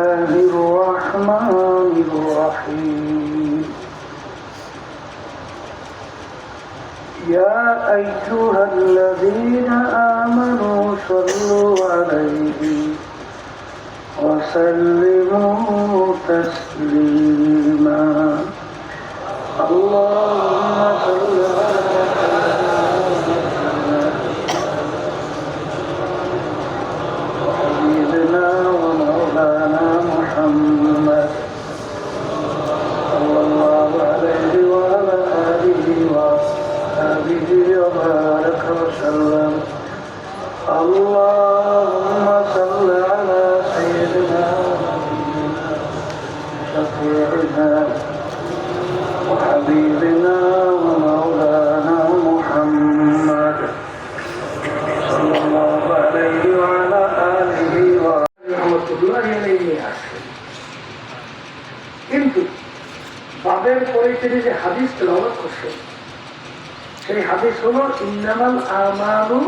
الله الرحمن الرحيم. يا أيها الذين آمنوا صلوا عليه وسلموا تسليما وصحبه وبارك وسلم اللهم صل على سيدنا شفيعنا وحبيبنا ومولانا محمد صلى الله عليه وعلى آله ورحمة কিন্তু বাবের পরে তিনি যে হাদিস তেলাওয়াত করছেন সেই হাদিস হলো ইন্নামাল আমালু।